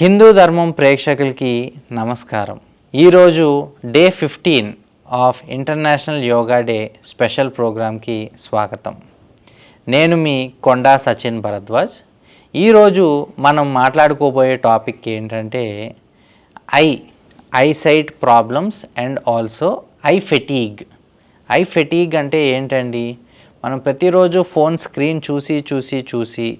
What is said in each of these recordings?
హిందూ ధర్మం ప్రేక్షకులకి నమస్కారం. ఈరోజు day fifteen of international yoga day special ప్రోగ్రామ్కి స్వాగతం. నేను మీ కొండా సచిన్ భరద్వాజ్. ఈరోజు మనం మాట్లాడుకోబోయే టాపిక్ ఏంటంటే eye eyesight problems and also eye fatigue. Eye fatigue అంటే ఏంటండి? మనం ప్రతిరోజు ఫోన్ స్క్రీన్ చూసి చూసి చూసి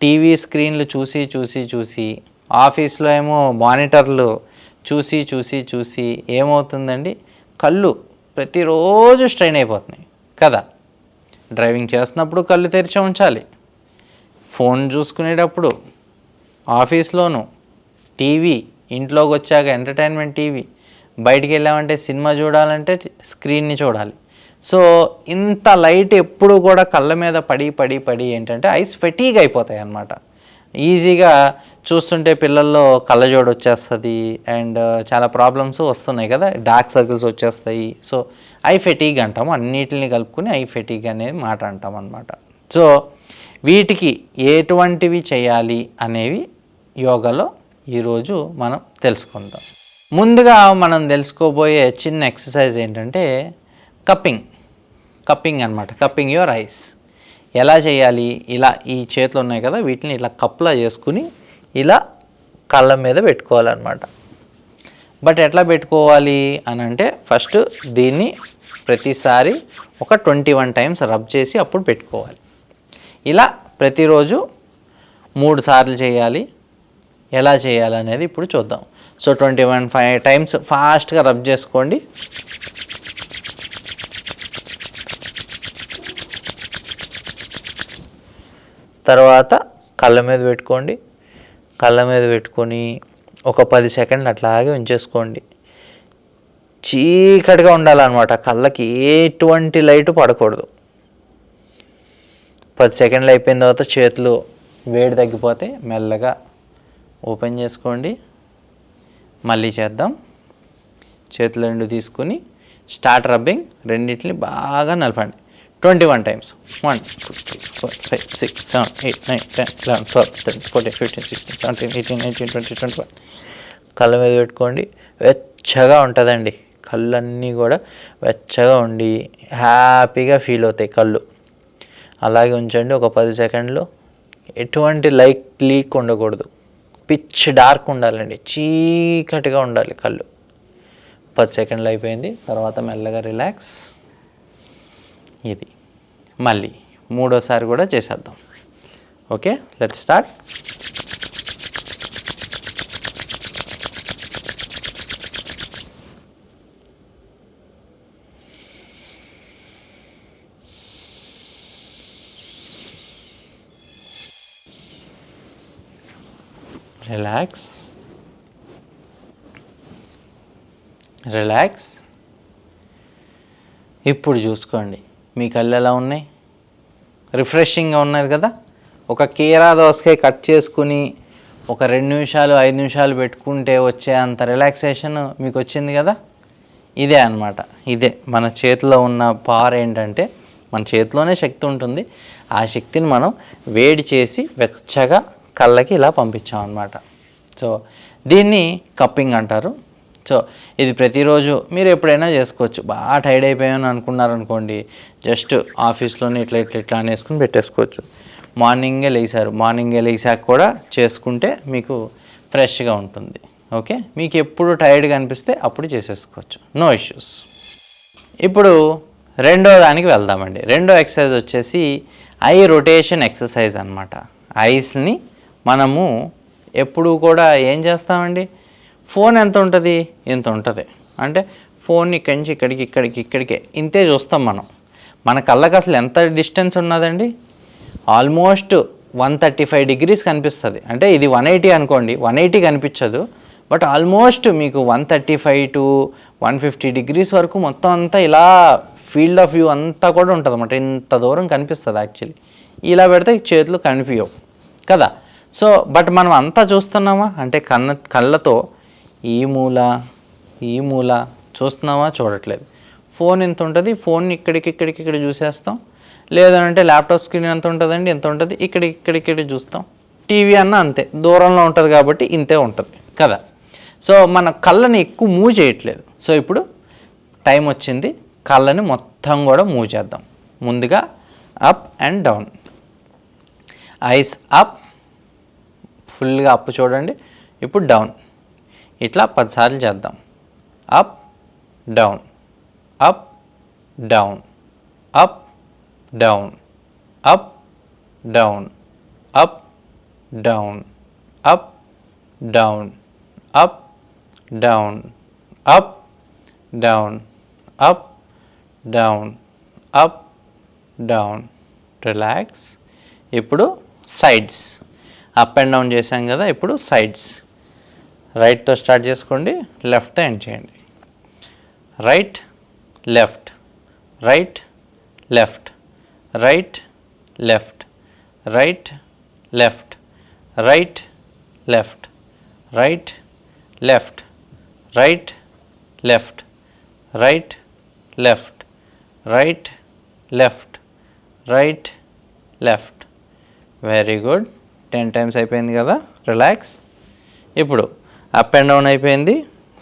టీవీ స్క్రీన్లు చూసి చూసి చూసి ఆఫీస్లో ఏమో మానిటర్లు చూసి చూసి చూసి ఏమవుతుందండి? కళ్ళు ప్రతిరోజు స్ట్రెయిన్ అయిపోతున్నాయి. కదా? డ్రైవింగ్ చేస్తున్నప్పుడు కళ్ళు తెరిచి ఉంచాలి. ఫోన్ చూసుకునేటప్పుడు ఆఫీస్లోను టీవీ ఇంట్లోకి వచ్చాక ఎంటర్టైన్మెంట్ టీవీ బయటికి వెళ్ళామంటే సినిమా చూడాలంటే స్క్రీన్ని చూడాలి. సో ఇంత లైట్ ఎప్పుడు కూడా కళ్ళ మీద పడి పడి పడి ఏంటంటే ఐస్ ఫెటీగ్ అయిపోతాయి అన్నమాట. ఈజీగా చూస్తుంటే పిల్లల్లో కళ్ళజోడు వచ్చేస్తుంది అండ్ uh, చాలా ప్రాబ్లమ్స్ వస్తున్నాయి కదా. డార్క్ సర్కిల్స్ వచ్చేస్తాయి. సో ఐ ఫెటీగ్ అంటాము. అన్నిటిని కలుపుకుని ఐ ఫెటీగ్ అనేది మాట అంటాం అనమాట సో వీటికి ఎటువంటివి చేయాలి అనేవి యోగాలో ఈరోజు మనం తెలుసుకుందాం. ముందుగా మనం తెలుసుకోబోయే చిన్న ఎక్సర్సైజ్ ఏంటంటే కప్పింగ్. కప్పింగ్ అనమాట కప్పింగ్ యువర్ ఐస్. ఎలా చేయాలి? ఇలా ఈ చేతులు ఉన్నాయి కదా వీటిని ఇలా కప్లా చేసుకుని ఇలా కళ్ళ మీద పెట్టుకోవాలన్నమాట. బట్ ఎట్లా పెట్టుకోవాలి అని అంటే ఫస్ట్ దీన్ని ప్రతిసారి ఒక ట్వంటీ వన్ టైమ్స్ రబ్ చేసి అప్పుడు పెట్టుకోవాలి. ఇలా ప్రతిరోజు మూడు సార్లు చేయాలి. ఎలా చేయాలి అనేది ఇప్పుడు చూద్దాం. So twenty one five times ఫాస్ట్గా రబ్ చేసుకోండి. తర్వాత కళ్ళ మీద పెట్టుకోండి. కళ్ళ మీద పెట్టుకొని ఒక పది సెకండ్లు అట్లాగే ఉంచేసుకోండి. చీకటిగా ఉండాలన్నమాట. కళ్ళకి ఎటువంటి లైట్ పడకూడదు. పది సెకండ్లు అయిపోయిన తర్వాత చేతులు వేడి తగ్గిపోతే మెల్లగా ఓపెన్ చేసుకోండి. మళ్ళీ చేద్దాం. చేతులు రెండు తీసుకుని స్టార్ట్ రబ్బింగ్. రెండింటిని బాగా నలపండి. Twenty one times one two three four five six seven eight nine ten eleven twelve thirteen fourteen fifteen sixteen seventeen eighteen nineteen twenty twenty one కళ్ళ మీద పెట్టుకోండి. వెచ్చగా ఉంటుందండి. కళ్ళన్నీ కూడా వెచ్చగా ఉండి హ్యాపీగా ఫీల్ అవుతాయి కళ్ళు. అలాగే ఉంచండి ఒక పది సెకండ్లు. ఎటువంటి లైట్ లీక్ ఉండకూడదు. పిచ్ డార్క్ ఉండాలండి. చీకటిగా ఉండాలి కళ్ళు. పది సెకండ్లు అయిపోయింది. తర్వాత మెల్లగా రిలాక్స్. ఇది. మళ్ళీ మూడోసారి కూడా చేసేద్దాం. Okay let start relax relax ఇప్పుడు చూసుకోండి. మీ కళ్ళు ఎలా ఉన్నాయి? రిఫ్రెషింగ్గా ఉన్నది కదా? ఒక కీరా దోసకాయ కట్ చేసుకుని ఒక రెండు నిమిషాలు ఐదు నిమిషాలు పెట్టుకుంటే వచ్చే అంత రిలాక్సేషన్ మీకు వచ్చింది కదా? ఇదే అన్నమాట. ఇదే. మన చేతిలో ఉన్న పవర్ ఏంటంటే మన చేతిలోనే శక్తి ఉంటుంది. ఆ శక్తిని మనం వేడి చేసి వెచ్చగా కళ్ళకి ఇలా పంపించామన్నమాట. సో దీన్ని కప్పింగ్ అంటారు. సో ఇది ప్రతిరోజు మీరు ఎప్పుడైనా చేసుకోవచ్చు. బాగా టైర్డ్ అయిపోయామని అనుకున్నారనుకోండి జస్ట్ ఆఫీస్లోనే ఇట్లా ఇట్లా ఇట్లా అనేసుకుని పెట్టేసుకోవచ్చు. మార్నింగే లేచారు. మార్నింగే లేచాక కూడా చేసుకుంటే మీకు ఫ్రెష్గా ఉంటుంది. ఓకే మీకు ఎప్పుడు టైర్డ్గా అనిపిస్తే అప్పుడు చేసేసుకోవచ్చు. నో ఇష్యూస్ ఇప్పుడు రెండో దానికి వెళ్దామండి. రెండో ఎక్సర్సైజ్ వచ్చేసి ఐ రొటేషన్ ఎక్సర్సైజ్ అనమాట ఐస్ని మనము ఎప్పుడు కూడా ఏం చేస్తామండి? ఫోన్ ఎంత ఉంటుంది? ఇంత ఉంటుంది. అంటే ఫోన్ ఇక్కడి నుంచి ఇక్కడికి ఇక్కడికి ఇక్కడికే. ఇంతే చూస్తాం మనం. మన కళ్ళకి అసలు ఎంత డిస్టెన్స్ ఉన్నదండి? Almost one thirty five degrees కనిపిస్తుంది. అంటే ఇది వన్ ఎయిటీ అనుకోండి వన్ ఎయిటీ కనిపించదు. బట్ ఆల్మోస్ట్ మీకు one thirty five to one fifty degrees వరకు మొత్తం అంతా ఇలా ఫీల్డ్ ఆఫ్ వ్యూ అంతా కూడా ఉంటుంది అన్నమాట ఇంత దూరం కనిపిస్తుంది యాక్చువల్లీ. ఇలా పెడితే చేతులు కనిపించవు కదా? సో బట్ మనం అంతా చూస్తున్నామా? అంటే కన్న కళ్ళతో ఈ మూల ఈ మూల చూస్తున్నామా చూడట్లేదు. ఫోన్ ఎంత ఉంటుంది? ఫోన్ ఇక్కడికి ఇక్కడికి ఇక్కడ చూసేస్తాం. లేదంటే ల్యాప్టాప్ స్క్రీన్ ఎంత ఉంటుందండి? ఎంత ఉంటుంది? ఇక్కడికి ఇక్కడికి ఇక్కడ చూస్తాం. టీవీ అన్న అంతే. దూరంలో ఉంటుంది కాబట్టి ఇంతే ఉంటుంది కదా. సో మన కళ్ళని ఎక్కువ మూవ్ చేయట్లేదు. సో ఇప్పుడు టైం వచ్చింది. కళ్ళని మొత్తం కూడా మూవ్ చేద్దాం. ముందుగా up and down. Eyes up. ఫుల్గా అప్ చూడండి. ఇప్పుడు డౌన్. ఇట్లా పదిసార్లు చేద్దాం up down up down up down up down up down up down up down up down up down up down relax ఇప్పుడు సైడ్స్ అప్ అండ్ డౌన్ చేసాం కదా ఇప్పుడు సైడ్స్ రైట్తో స్టార్ట్ చేసుకోండి లెఫ్ట్తో ఎండ్ చేయండి right left right left right left right left right left right left right left right left right left right left very good ten times అయిపోయింది కదా relax ఇప్పుడు అప్ అండ్ డౌన్ అయిపోయింది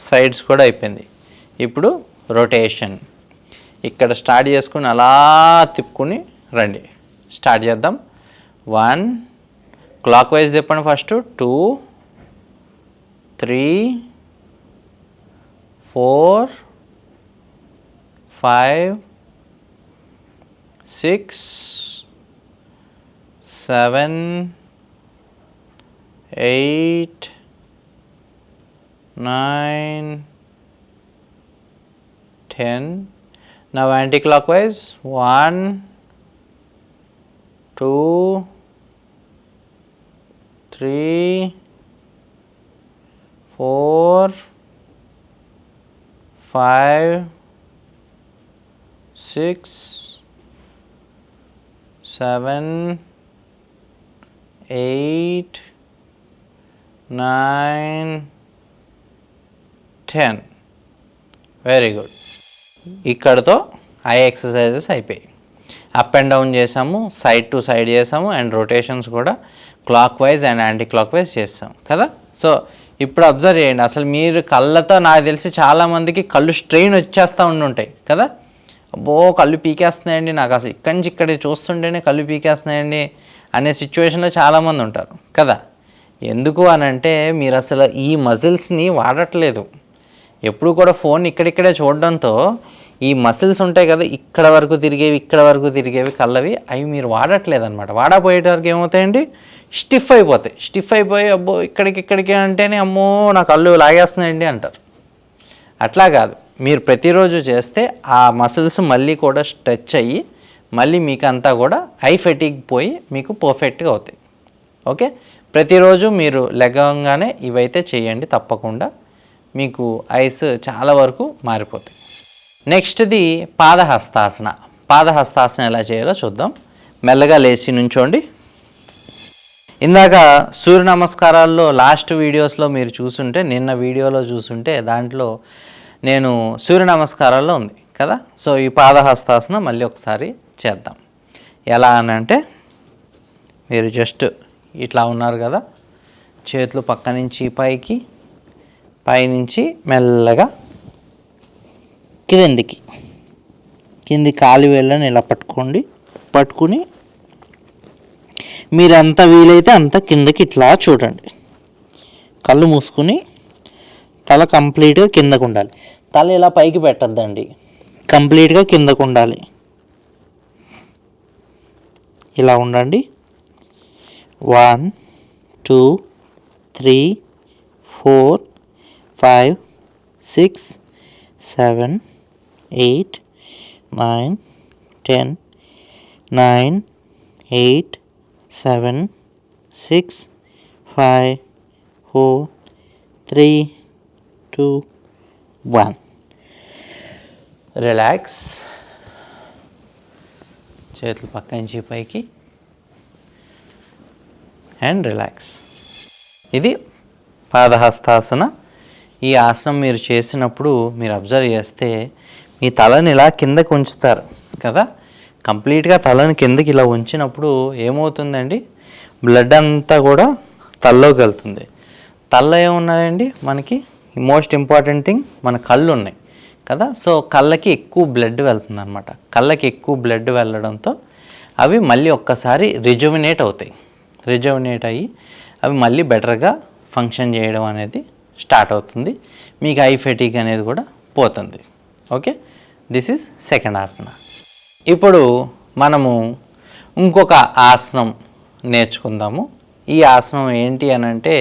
sides కూడా అయిపోయింది. ఇప్పుడు రొటేషన్. ఇక్కడ start చేసుకుని అలా తిప్పుకుని రండి. స్టార్ట్ చేద్దాం. వన్ క్లాక్ వైజ్ తిప్పండి first. Two three four five six seven eight 9, 10. Now, anticlockwise. 1, 2, 3, 4, 5, 6, 7, 8, 9, ten very good ఇక్కడతో ఐ ఎక్సర్సైజెస్ అయిపోయాయి అప్ అండ్ డౌన్ చేసాము సైడ్ టు సైడ్ చేసాము అండ్ రొటేషన్స్ కూడా clockwise and anticlockwise చేస్తాం కదా? So ఇప్పుడు observe చేయండి. అసలు మీరు కళ్ళతో నాకు తెలిసి చాలామందికి కళ్ళు స్ట్రెయిన్ వచ్చేస్తూ ఉండుంటాయి కదా? అబ్బో కళ్ళు పీకేస్తున్నాయండి. నాకు అసలు ఇక్కడి నుంచి ఇక్కడ చూస్తుంటేనే కళ్ళు పీకేస్తున్నాయండి అనే సిచ్యువేషన్లో చాలామంది ఉంటారు కదా? ఎందుకు అని అంటే మీరు అసలు ఈ మజిల్స్ని వాడట్లేదు. ఎప్పుడు కూడా ఫోన్ ఇక్కడిక్కడే చూడడంతో ఈ మసిల్స్ ఉంటాయి కదా ఇక్కడ వరకు తిరిగేవి ఇక్కడ వరకు తిరిగేవి కళ్ళవి అవి మీరు వాడట్లేదు అనమాట వాడపోయేటవరకు ఏమవుతాయండి? స్టిఫ్ అయిపోతాయి. స్టిఫ్ అయిపోయి అబ్బో ఇక్కడికి ఇక్కడికి అంటేనే అమ్మో నా కళ్ళు లాగేస్తున్నాయండి అంటారు. అట్లా కాదు. మీరు ప్రతిరోజు చేస్తే ఆ మసిల్స్ మళ్ళీ కూడా స్ట్రెచ్ అయ్యి మళ్ళీ మీకు అంతా కూడా ఐ ఫెటిక్ పోయి మీకు పర్ఫెక్ట్గా అవుతాయి. ఓకే? ప్రతిరోజు మీరు లెగంగానే ఇవైతే చేయండి తప్పకుండా. మీకు ఐస్ చాలా వరకు మారిపోతాయి. నెక్స్ట్ది పాదహస్తాసన. పాదహస్తాసన ఎలా చేయాలో చూద్దాం. మెల్లగా లేచి నుంచోండి. ఇందాక సూర్య నమస్కారాల్లో లాస్ట్ వీడియోస్లో మీరు చూసుంటే నిన్న వీడియోలో చూసుంటే దాంట్లో నేను సూర్య నమస్కారాల్లో ఉంది కదా. సో ఈ పాదహస్తాసన మళ్ళీ ఒకసారి చేద్దాం. ఎలా అని అంటే మీరు జస్ట్ ఇట్లా ఉన్నారు కదా. చేతులు పక్క నుంచి పైకి పైనుంచి మెల్లగా క్రిందికి. కింది కాలి వేళ్ళని ఇలా పట్టుకోండి. పట్టుకుని మీరు ఎంత వీలైతే అంత కిందకి ఇట్లా చూడండి. కళ్ళు మూసుకుని తల కంప్లీట్గా కిందకు ఉండాలి. తల ఇలా పైకి పెట్టద్దండి. కంప్లీట్గా కిందకు ఉండాలి. ఇలా ఉండండి. One two three four five six seven eight nine ten nine eight seven six five four three two one relax చేతులు పక్క నుంచి పైకి. అండ్ రిలాక్స్ ఇది పాదహస్తాసన ఈ ఆసనం మీరు చేసినప్పుడు మీరు అబ్జర్వ్ చేస్తే మీ తలని ఇలా కిందకి ఉంచుతారు కదా? కంప్లీట్గా తలని కిందకి ఇలా ఉంచినప్పుడు ఏమవుతుందండి? బ్లడ్ అంతా కూడా తల్లోకి వెళ్తుంది. తల్ల ఏమున్నాయండి మనకి మోస్ట్ ఇంపార్టెంట్ థింగ్ మన కళ్ళు ఉన్నాయి కదా? సో కళ్ళకి ఎక్కువ బ్లడ్ వెళ్తుంది అనమాట కళ్ళకి ఎక్కువ బ్లడ్ వెళ్ళడంతో అవి మళ్ళీ ఒక్కసారి రిజువినేట్ అవుతాయి. రిజువినేట్ అయ్యి అవి మళ్ళీ బెటర్గా ఫంక్షన్ చేయడం అనేది స్టార్ట్ అవుతుంది. మీకు ఐ ఫెటిక్ అనేది కూడా పోతుంది. Okay? This is second asana. ఇప్పుడు మనము ఇంకొక ఆసనం నేర్చుకుందాము. ఈ ఆసనం ఏంటి అని అంటే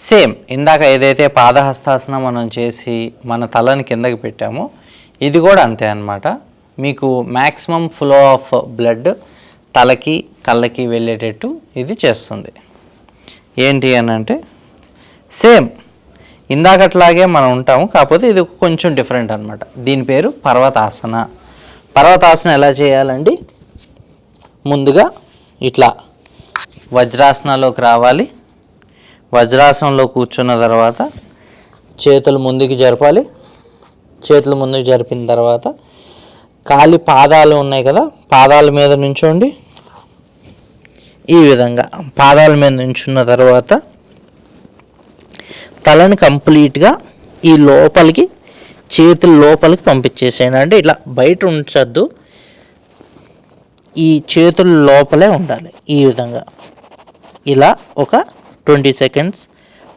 సేమ్ ఇందాక ఏదైతే పాదహస్తాసనం మనం చేసి మన తలని కిందకి పెట్టామో ఇది కూడా అంతే అనమాట మీకు మ్యాక్సిమం ఫ్లో ఆఫ్ బ్లడ్ తలకి కళ్ళకి వెళ్ళేటట్టు ఇది చేస్తుంది. ఏంటి అని అంటే సేమ్ ఇందాకట్లాగే మనం ఉంటాము కాకపోతే ఇది కొంచెం డిఫరెంట్ అనమాట దీని పేరు పర్వతాసన. పర్వతాసన ఎలా చేయాలండి? ముందుగా ఇట్లా వజ్రాసనలోకి రావాలి. వజ్రాసనంలో కూర్చున్న తర్వాత చేతులు ముందుకు జరపాలి. చేతులు ముందుకు జరిపిన తర్వాత కాలి పాదాలు ఉన్నాయి కదా పాదాల మీద నుంచోండి. ఈ విధంగా పాదాల మీద నుంచున్న తర్వాత తలని కంప్లీట్గా ఈ లోపలికి చేతులు లోపలికి పంపించేసేయండి. అంటే ఇట్లా బయట ఉంచద్దు. ఈ చేతుల లోపలే ఉండాలి ఈ విధంగా. ఇలా ఒక ట్వంటీ సెకండ్స్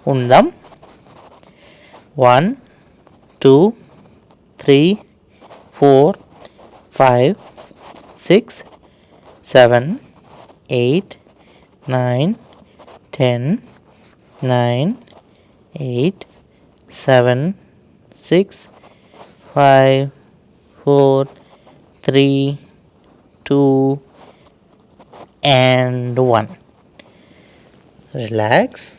ఉందాం. One two three four five six seven eight nine ten nine eight seven six five four three two and one. Relax.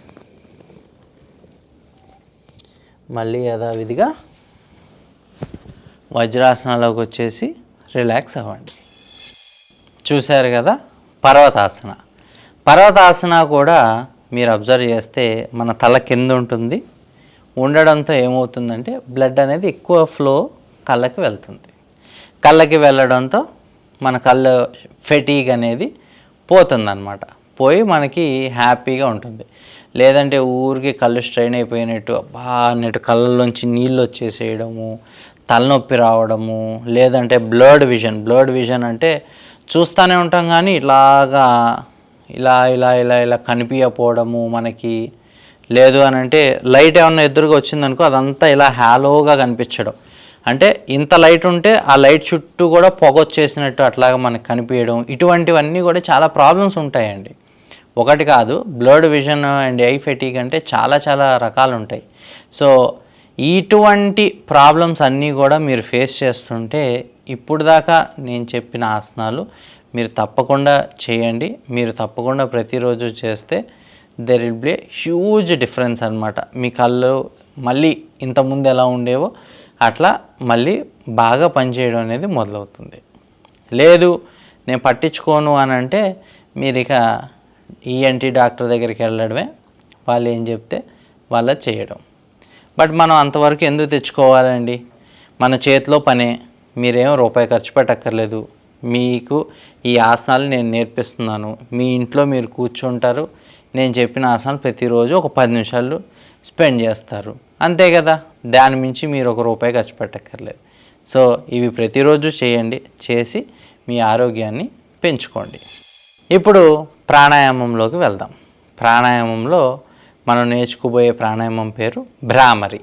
మళ్ళీ యథావిధిగా వజ్రాసనాలోకి వచ్చేసి రిలాక్స్ అవ్వండి. చూశారు కదా? పర్వతాసన. పర్వతాసన కూడా మీరు అబ్జర్వ్ చేస్తే మన తల కింద ఉంటుంది. ఉండడంతో ఏమవుతుందంటే బ్లడ్ అనేది ఎక్కువ ఫ్లో కళ్ళకి వెళ్తుంది. కళ్ళకి వెళ్ళడంతో మన కళ్ళు ఫెటీగ్ అనేది పోతుందన్నమాట. పోయి మనకి హ్యాపీగా ఉంటుంది. లేదంటే ఊరికి కళ్ళు స్ట్రెయిన్ అయిపోయినట్టు అబ్బా అన్నట్టు కళ్ళలోంచి నీళ్ళు వచ్చేసేయడము తలనొప్పి రావడము లేదంటే బ్లడ్ విజన్ బ్లర్డ్ విజన్ అంటే చూస్తూనే ఉంటాం కానీ ఇలాగా ఇలా ఇలా ఇలా ఇలా కనిపించకపోవడము మనకి లేదు అని అంటే లైట్ ఏమన్నా ఎదురుగా వచ్చిందనుకో అదంతా ఇలా హ్యాలోగా కనిపించడం. అంటే ఇంత లైట్ ఉంటే ఆ లైట్ చుట్టూ కూడా పొగ వచ్చేసినట్టు అట్లాగా మనకు కనిపించడం ఇటువంటివన్నీ కూడా చాలా ప్రాబ్లమ్స్ ఉంటాయండి. ఒకటి కాదు blood vision and eye fatigue అంటే చాలా చాలా రకాలు ఉంటాయి. సో ఇటువంటి ప్రాబ్లమ్స్ అన్నీ కూడా మీరు ఫేస్ చేస్తుంటే ఇప్పుడు దాకా నేను చెప్పిన ఆసనాలు మీరు తప్పకుండా చేయండి. మీరు తప్పకుండా ప్రతిరోజు చేస్తే there will be huge difference అనమాట మీ కళ్ళు మళ్ళీ ఇంతకుముందు ఎలా ఉండేవో అట్లా మళ్ళీ బాగా పనిచేయడం అనేది మొదలవుతుంది. లేదు నేను పట్టించుకోను అని అంటే మీరు ఇక ఈఎన్టీ డాక్టర్ దగ్గరికి వెళ్ళడమే. వాళ్ళు ఏం చెప్తే వాళ్ళ చేయడం. బట్ మనం అంతవరకు ఎందుకు తెచ్చుకోవాలండి? మన చేతిలో పనే. మీరేం రూపాయి ఖర్చు పెట్టక్కర్లేదు. మీకు ఈ ఆసనాలు నేను నేర్పిస్తున్నాను. మీ ఇంట్లో మీరు కూర్చుంటారు. నేను చెప్పిన ఆసనాలు ప్రతిరోజు ఒక పది నిమిషాలు స్పెండ్ చేస్తారు. అంతే కదా? దాని మించి మీరు ఒక రూపాయి ఖర్చు పెట్టక్కర్లేదు. సో ఇవి ప్రతిరోజు చేయండి. చేసి మీ ఆరోగ్యాన్ని పెంచుకోండి. ఇప్పుడు ప్రాణాయామంలోకి వెళ్దాం. ప్రాణాయామంలో మనం నేర్చుకోబోయే ప్రాణాయామం పేరు భ్రామరి.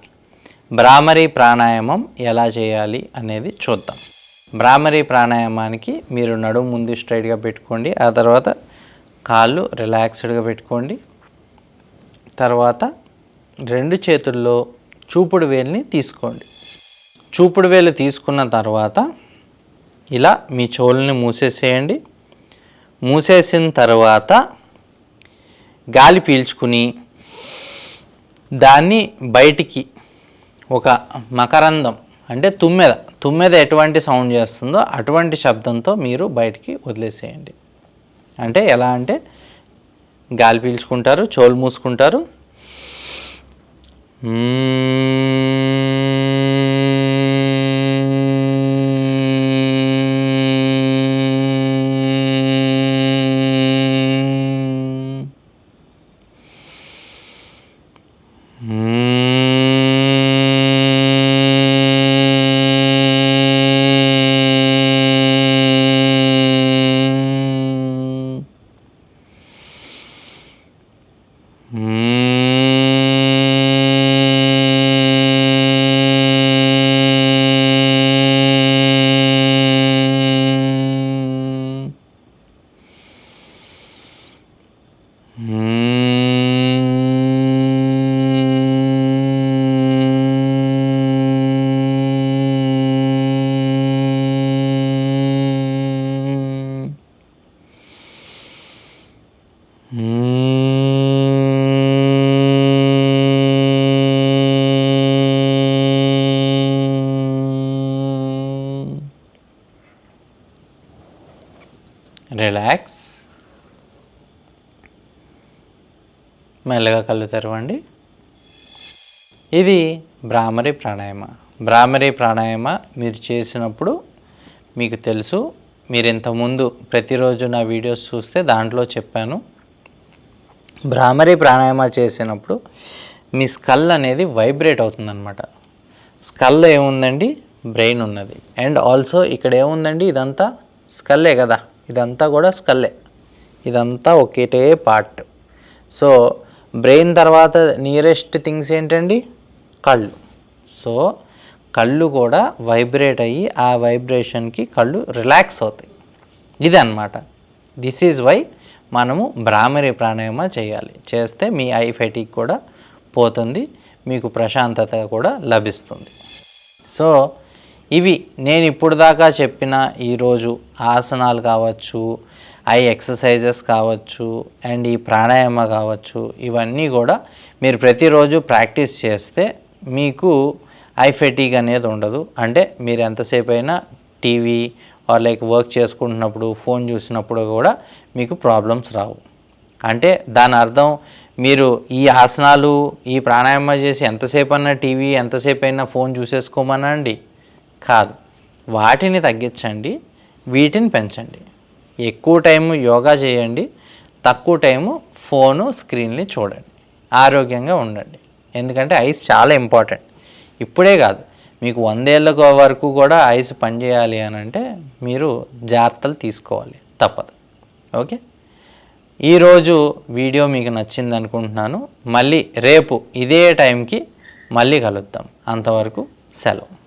భ్రామరి ప్రాణాయామం ఎలా చేయాలి అనేది చూద్దాం. భ్రామరి ప్రాణాయామానికి మీరు నడుము ముందు స్ట్రైట్గా పెట్టుకోండి ఆ తర్వాత కాళ్ళు రిలాక్స్డ్గా పెట్టుకోండి. తర్వాత రెండు చేతుల్లో చూపుడు వేలుని తీసుకోండి. చూపుడు వేలు తీసుకున్న తర్వాత ఇలా మీ చెవులని మూసేసేయండి. మూసేసిన తర్వాత గాలి పీల్చుకుని దాన్ని బయటికి ఒక మకరందం అంటే తుమ్మెద తుమ్మెద ఎటువంటి సౌండ్ చేస్తుందో అటువంటి శబ్దంతో మీరు బయటికి వదిలేసేయండి. అంటే ఎలా అంటే గాలి పీల్చుకుంటారు చోలు మూసుకుంటారు. రిలాక్స్ మెల్లగా కళ్ళు తెరవండి. ఇది భ్రామరి ప్రాణాయామ భ్రామరి ప్రాణాయామ మీరు చేసినప్పుడు మీకు తెలుసు మీరు ఇంతకుముందు ప్రతిరోజు నా వీడియోస్ చూస్తే దాంట్లో చెప్పాను. భ్రామరి ప్రాణాయామ చేసినప్పుడు మీ స్కల్ అనేది వైబ్రేట్ అవుతుందన్నమాట. స్కల్ ఏముందండి? బ్రెయిన్ ఉన్నది. అండ్ ఆల్సో ఇక్కడ ఏముందండి? ఇదంతా స్కల్లే కదా. ఇదంతా కూడా స్కల్లే. ఇదంతా ఒకటే పార్ట్. సో బ్రెయిన్ తర్వాత నియరెస్ట్ థింగ్స్ ఏంటండి? కళ్ళు. సో కళ్ళు కూడా వైబ్రేట్ అయ్యి ఆ వైబ్రేషన్కి కళ్ళు రిలాక్స్ అవుతాయి. ఇది అనమాట దిస్ ఈజ్ వై మనము భ్రామరి ప్రాణాయామ చేయాలి. చేస్తే మీ ఐ ఫెటిక్ కూడా పోతుంది మీకు ప్రశాంతత కూడా లభిస్తుంది. సో ఇవి నేను ఇప్పుడు దాకా చెప్పిన ఈరోజు ఆసనాలు కావచ్చు ఐ ఎక్సర్సైజెస్ కావచ్చు అండ్ ఈ ప్రాణాయామ కావచ్చు ఇవన్నీ కూడా మీరు ప్రతిరోజు ప్రాక్టీస్ చేస్తే మీకు ఐ ఫెటీగ్ అనేది ఉండదు. అంటే మీరు ఎంతసేపు అయినా టీవీ ఆర్ లైక్ వర్క్ చేసుకుంటున్నప్పుడు ఫోన్ చూసినప్పుడు కూడా మీకు ప్రాబ్లమ్స్ రావు. అంటే దాని అర్థం మీరు ఈ ఆసనాలు ఈ ప్రాణాయామ చేసి ఎంతసేపు అన్నా టీవీ ఎంతసేపు అయినా ఫోన్ చూసేసుకోమనండి. కాదు. వాటిని తగ్గించండి వీటిని పెంచండి. ఎక్కువ టైము యోగా చేయండి తక్కువ టైము ఫోను స్క్రీన్ని చూడండి. ఆరోగ్యంగా ఉండండి. ఎందుకంటే ఐస్ చాలా ఇంపార్టెంట్. ఇప్పుడే కాదు మీకు వందేళ్ళ వరకు కూడా ఐస్ పనిచేయాలి అని అంటే మీరు జాగ్రత్తలు తీసుకోవాలి. తప్పదు. ఓకే? ఈరోజు వీడియో మీకు నచ్చింది అనుకుంటున్నాను. మళ్ళీ రేపు ఇదే టైంకి మళ్ళీ కలుద్దాం. అంతవరకు సెలవు.